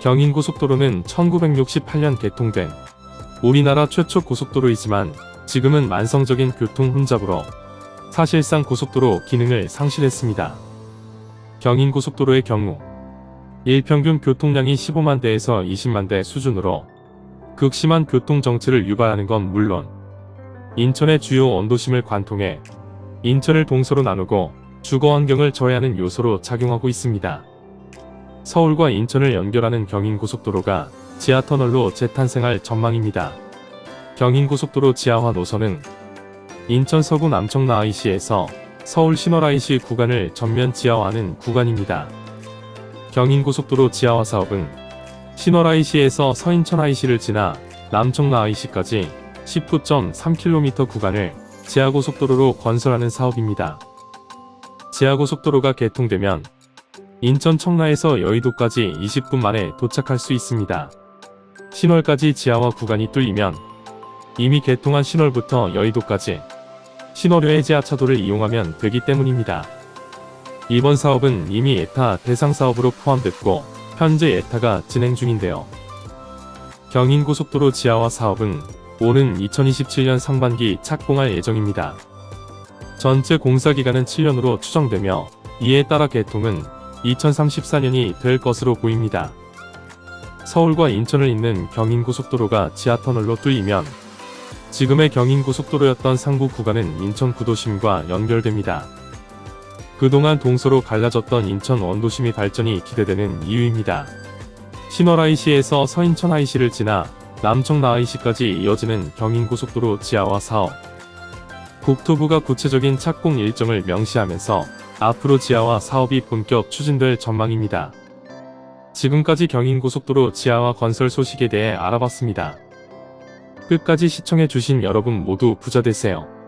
경인고속도로는 1968년 개통된 우리나라 최초 고속도로이지만 지금은 만성적인 교통 혼잡으로 사실상 고속도로 기능을 상실했습니다. 경인고속도로의 경우 일평균 교통량이 15만 대에서 20만 대 수준으로 극심한 교통 정체를 유발하는 건 물론 인천의 주요 원도심을 관통해 인천을 동서로 나누고 주거 환경을 저해하는 요소로 작용하고 있습니다. 서울과 인천을 연결하는 경인고속도로가 지하터널로 재탄생할 전망입니다. 경인고속도로 지하화 노선은 인천 서구 남청라 IC에서 서울 신월 IC 구간을 전면 지하화하는 구간입니다. 경인고속도로 지하화 사업은 신월 IC에서 서인천 IC를 지나 남청라 IC까지 19.3km 구간을 지하고속도로로 건설하는 사업입니다. 지하고속도로가 개통되면 인천 청라에서 여의도까지 20분 만에 도착할 수 있습니다. 신월까지 지하화 구간이 뚫리면 이미 개통한 신월부터 여의도까지 신월효의 지하차도를 이용하면 되기 때문입니다. 이번 사업은 이미 에타 대상 사업으로 포함됐고 현재 에타가 진행 중인데요. 경인고속도로 지하화 사업은 오는 2027년 상반기 착공할 예정입니다. 전체 공사 기간은 7년으로 추정되며 이에 따라 개통은 2034년이 될 것으로 보입니다. 서울과 인천을 잇는 경인고속도로가 지하터널로 뚫리면 지금의 경인고속도로였던 상부 구간은 인천 구도심과 연결됩니다. 그동안 동서로 갈라졌던 인천 원도심이 발전이 기대되는 이유입니다. 신월 IC에서 서인천 IC를 지나 남청라 IC까지 이어지는 경인고속도로 지하화 사업. 국토부가 구체적인 착공 일정을 명시하면서 앞으로 지하화 사업이 본격 추진될 전망입니다. 지금까지 경인고속도로 지하화 건설 소식에 대해 알아봤습니다. 끝까지 시청해주신 여러분 모두 부자 되세요.